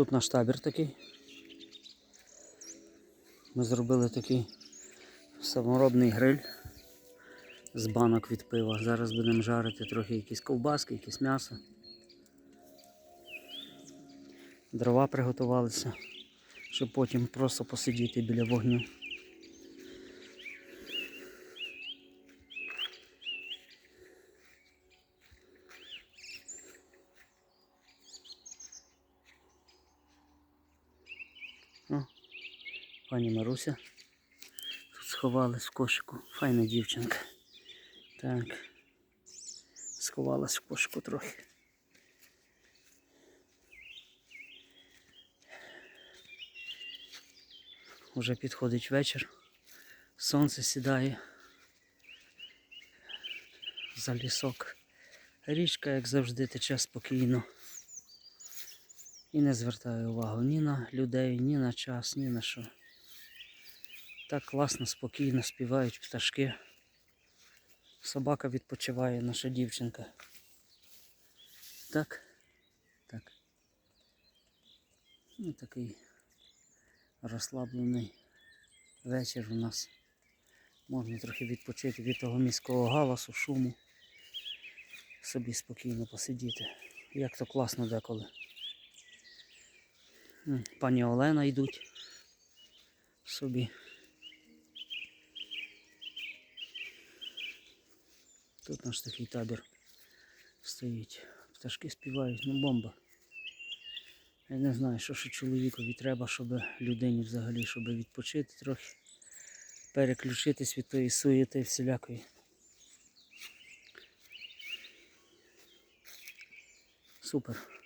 Тут наш табір такий. Ми зробили такий саморобний гриль з банок від пива. Зараз будемо жарити трохи якісь ковбаски, якесь м'ясо. Дрова приготувалися, щоб потім просто посидіти біля вогню. Пані Маруся тут сховалась в кошику. Файна дівчинка. Так. Сховалась в кошику трохи. Уже підходить вечір. Сонце сідає. За лісок. Річка, як завжди, тече спокійно. І не звертає увагу ні на людей, ні на час, ні на що. Так класно, спокійно співають пташки. Собака відпочиває, наша дівчинка. Так. Так. Ну, такий розслаблений вечір у нас. Можна трохи відпочити від того міського галасу, шуму. Собі спокійно посидіти. Як то класно деколи. Пані Олена йдуть собі. Тут наш такий табір стоїть. Пташки співають, ну бомба. Я не знаю, що ще чоловікові треба, щоб людині взагалі, щоб відпочити трохи, переключитись від тої суєти всілякої. Супер.